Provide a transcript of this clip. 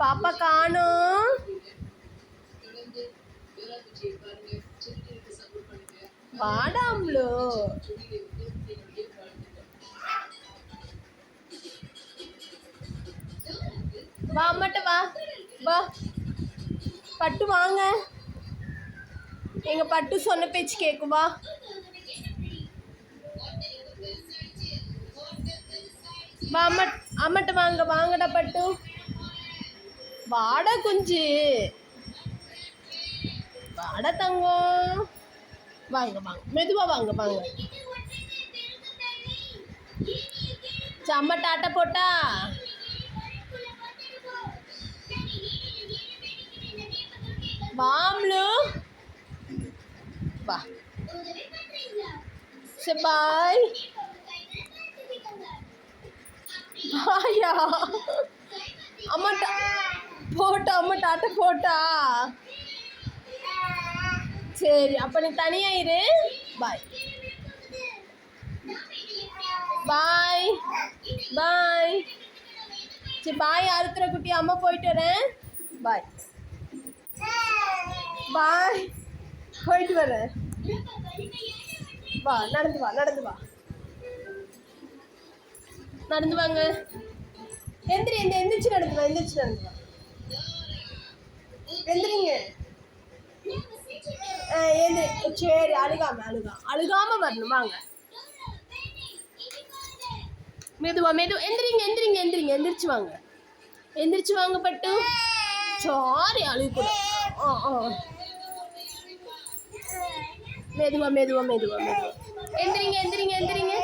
பாப்பா காணும் வாடாம்லோ. வா அம்மாட்ட வா. வா. பட்டு வாங்க. எங்க பட்டு சொன்ன பேச்சு கேட்கும் வா. வா அம்மா அம்மாட்ட வாங்க வாங்கடா பட்டு. வாட குஞ்சு. வாட தங்கம். வாங்க வாங்க. மெதுவா வாங்க வாங்க. செம்ம அம்மா டாட்டா போட்டா. வாம்லு வா. சரி பாய். பாயா அம்மா டா போட்டா போட்டா? சரி அப்போ நீ தனியாயிரு இரு. பாய் பாய் பாய் சரி பாய் அறுத்துற குட்டி அம்மா போயிட்டு வரேன். பாய் பாய் போயிட்டு வரேன். வா நடந்து வா நடந்து வா. நடந்து வாங்க. எந்திரி எந்த எந்திரிச்சு நடந்து வா எந்திரிச்சு நடந்து வா எந்திரிங்க ஏந்து சரி அழுகாம அழுகாம அழுகாம வரணும் வாங்க. மெதுவா மெது எந்திரிங்க எந்திரிங்க எந்திரிங்க எந்திரிச்சு வாங்க. எந்திரிச்சு வாங்க பட்டு. சாரி அழுகக்கூடாது ஆ ஆ. மெதுவா மெதுவா மெதுவா மெதுவா. எந்திரிங்க எந்திரிங்க எந்திரிங்க.